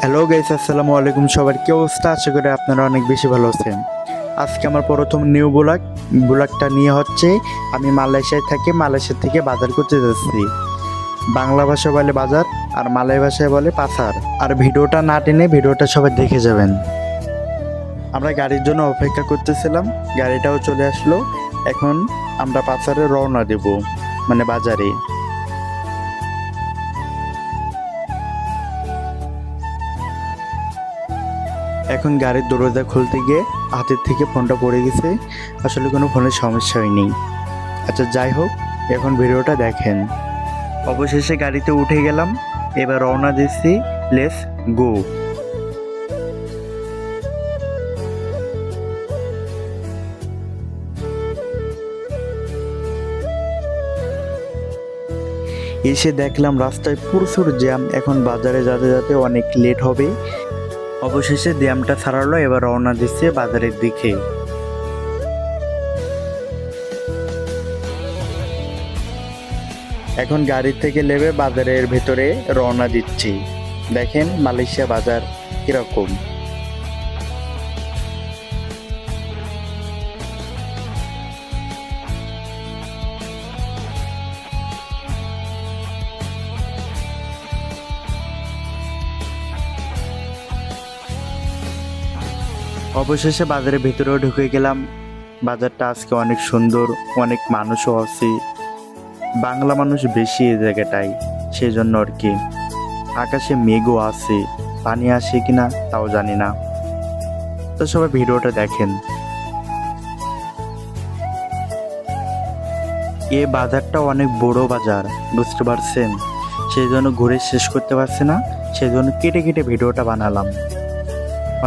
Hello guys আসসালামু আলাইকুম সবার। কি অবস্থা? আশা করি আপনারা অনেক বেশি ভালো আছেন। আজকে আমার প্রথম নিউ ব্লগ ব্লগটা নিয়ে হচ্ছে আমি মালয়েশিয়ায় থাকি, মালয়েশিয়া থেকে বাজার করতে যাচ্ছি। বাংলা ভাষা বলে বাজার আর মালয় ভাষায় বলে পাসার আর ভিডিওটা না টেনে ভিডিওটা সবাই দেখে যাবেন। আমরা গাড়ির জন্য অপেক্ষা করতেছিলাম। গাড়িটাও চলে আসলো। এখন আমরা পাসারে রওনা দেব মানে বাজারে। এখন গাড়ির দরজা খুলতে গিয়ে হাতের থেকে ফোনটা পড়ে গেছে। আসলে কোনো ফোনের সমস্যা হয়নি। আচ্ছা যাই হোক, এখন ভিডিওটা দেখেন। অবশেষে গাড়িতে উঠে গেলাম। এবার রওনা দিচ্ছি। লেস গো এসে দেখলাম রাস্তায় প্রচুর জ্যাম। এখন বাজারে যেতে যেতে অনেক লেট হবে। অবশেষে দ্যামটা ছাড়ালো, এবার রওনা দিচ্ছে বাজারের দিকে। এখন গাড়ি থেকে নেবে বাজারের ভেতরে রওনা দিচ্ছি। দেখেন মালয়েশিয়া বাজার কীরকম। অবশেষে বাজারের ভেতরেও ঢুকে গেলাম। বাজারটা আজকে অনেক সুন্দর, অনেক মানুষও আছে। বাংলা মানুষ বেশি এই জায়গাটায় সেই জন্য আর কি। আকাশে মেঘও আছে, পানি আসে কিনা তাও জানি না। তো সবাই ভিডিওটা দেখেন। এ বাজারটা অনেক বড় বাজার, বুঝতে পারছেন? সেই জন্য ঘুরে শেষ করতে পারছি না সেই জন্য কেটে কেটে ভিডিওটা বানালাম।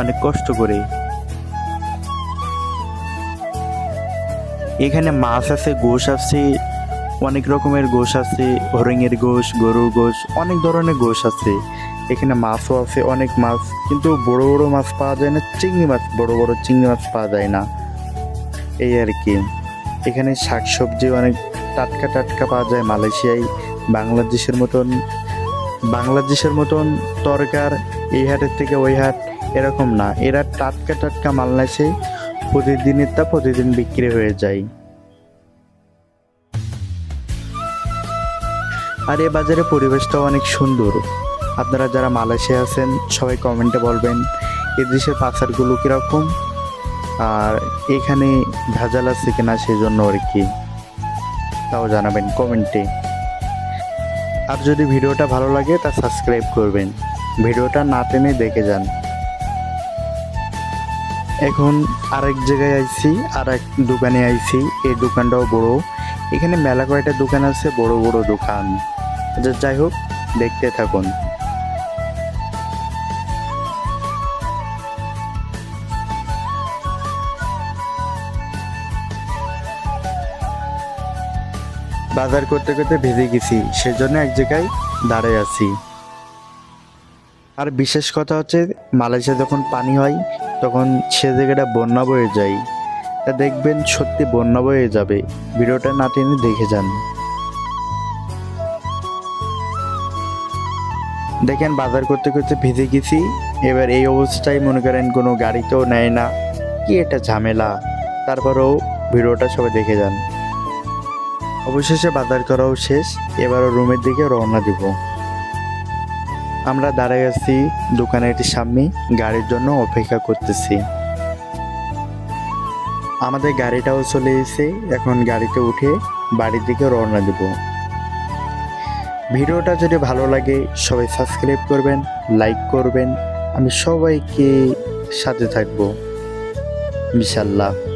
অনেক কষ্ট করে। এখানে মাছ আছে, গোশ আছে, অনেক রকমের গোশ আছে, হরিণের গোশ, গরুর গোশ, অনেক ধরনের গোশ আছে। এখানে মাছও আছে, অনেক মাছ, কিন্তু বড় বড় মাছ পাওয়া যায় না, চিংড়ি মাছ, বড় বড় চিংড়ি মাছ পাওয়া যায় না। এই আর কি। এখানে শাকসবজি অনেক টাটকা টাটকা পাওয়া যায় মালয়েশিয়ায়। বাংলাদেশের মতন বাংলাদেশের মতন তরকার এই হাটের থেকে ওই হাট এরকম না। এরা টাটকা টাটকা মাল নাইছে প্রতিদিনের তা প্রতিদিন বিক্রি হয়ে যায়। আর এ বাজারে পরিবেশটাও অনেক সুন্দর। আপনারা যারা মালয়েশিয়া আছেন, সবাই কমেন্টে বলবেন, এ দেশের পাচারগুলো কীরকম? আর এখানে ভেজাল আছে কিনা সেই জন্য আর কি, তাও জানাবেন কমেন্টে আর যদি ভিডিওটা ভালো লাগে তা সাবস্ক্রাইব করবেন। ভিডিওটা না টেনে দেখে যান। এখন আরেক জায়গায় আইছি আর এক দোকানে আইছি। এই দোকানটাও বড়। এখানে মেলা কয়টা দোকান আছে? বড় বড় দোকান। আচ্ছা যাই হোক, দেখতে থাকুন। বাজার করতে করতে ভেজে গেছি, সেজন্য এক জায়গায় দাঁড়ায় আছি। আর বিশেষ কথা হচ্ছে মালয়েশিয়া যখন পানি হয় তখন সে জায়গাটা বন্যা বয়ে যায়। তা দেখবেন সত্যি বন্যা বয়ে যাবে। ভিডিওটা না টেনে দেখে যান। দেখেন বাজার করতে করতে ভিজে গেছি। এবার এই অবস্থায় মনে করেন কোনো গাড়িতেও নেয় না। কি এটা ঝামেলা। তারপরেও ভিডিওটা সবাই দেখে যান। অবশেষে বাজার করাও শেষ। এবারও রুমের দিকে রওনা দিব। আমরা দাঁড়াই আছি দোকানের সামনে গাড়ির জন্য অপেক্ষা করতেছি। আমাদের গাড়িটাও চলে এসে এখন গাড়িতে উঠে বাড়ির দিকে রওনা দেব। ভিডিওটা যদি ভালো লাগে, সবাই সাবস্ক্রাইব করবেন, লাইক করবেন। আমি সবাইকে সাথে থাকব। ইনশাল্লাহ